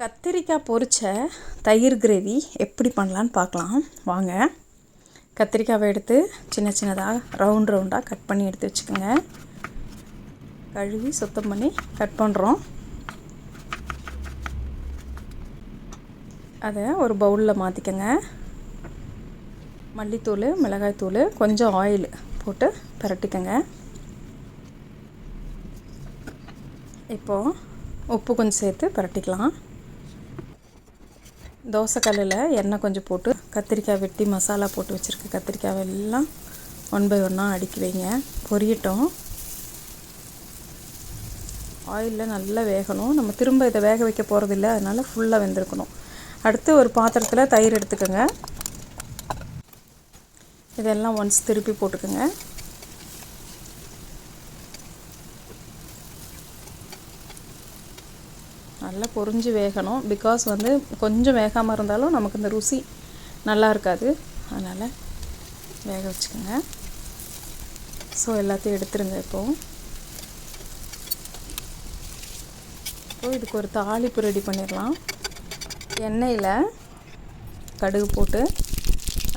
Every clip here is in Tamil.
கத்திரிக்காய் பொரிச்ச தயிர் கிரேவி எப்படி பண்ணலான்னு பார்க்கலாம். வாங்க. கத்திரிக்காவை எடுத்து சின்ன சின்னதாக ரவுண்ட் ரவுண்டாக கட் பண்ணி எடுத்து வச்சுக்கோங்க. கழுவி சுத்தம் பண்ணி கட் பண்ணுறோம் அதை ஒரு பவுலில் மாற்றிக்கோங்க மல்லித்தூள் மிளகாய்த்தூள் கொஞ்சம் ஆயில் போட்டு பரட்டிக்கோங்க. இப்போது உப்பு கொஞ்சம் சேர்த்து பரட்டிக்கலாம். தோசைக்கல்லில் எண்ணெய் கொஞ்சம் போட்டு கத்திரிக்காய் வெட்டி மசாலா போட்டு வச்சுருக்க கத்திரிக்காய் எல்லாம் ஒன் பை ஒன்னாக அடுக்கி வைங்க. பொரியட்டும். ஆயிலில் நல்லா வேகணும். நம்ம திரும்ப இதை வேக வைக்க போகிறதில்ல அதனால் ஃபுல்லாக வெந்திருக்கணும். அடுத்து ஒரு பாத்திரத்தில் தயிர் எடுத்துக்கோங்க. இதெல்லாம் ஒன்ஸ் திருப்பி போட்டுக்கோங்க. நல்லா பொறிஞ்சு வேகணும். பிகாஸ் வந்து கொஞ்சம் வேகாமல் இருந்தாலும் நமக்கு இந்த ருசி நல்லா இருக்காது. அதனால் வேக வச்சுக்கோங்க. ஸோ எல்லாத்தையும் எடுத்துருங்க இப்போது இப்போ இதுக்கு ஒரு தாளிப்பு ரெடி பண்ணிடலாம். எண்ணெயில் கடுகு போட்டு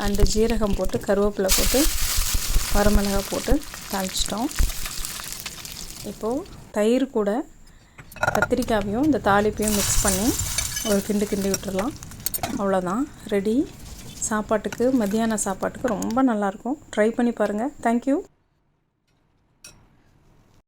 அண்டு ஜீரகம் போட்டு கருவேப்பிலை போட்டு வரமிளகாய் போட்டு தாளிச்சிட்டோம். இப்போது தயிர் கூட கத்திரிக்காயையும் இந்த தாளிப்பையும் மிக்ஸ் பண்ணி ஒரு கிண்டு கிண்டி விட்டுடலாம். அவ்வளோதான் ரெடி சாப்பாட்டுக்கு மத்தியான சாப்பாட்டுக்கு ரொம்ப நல்லாயிருக்கும். ட்ரை பண்ணி பாருங்கள் தேங்க்யூ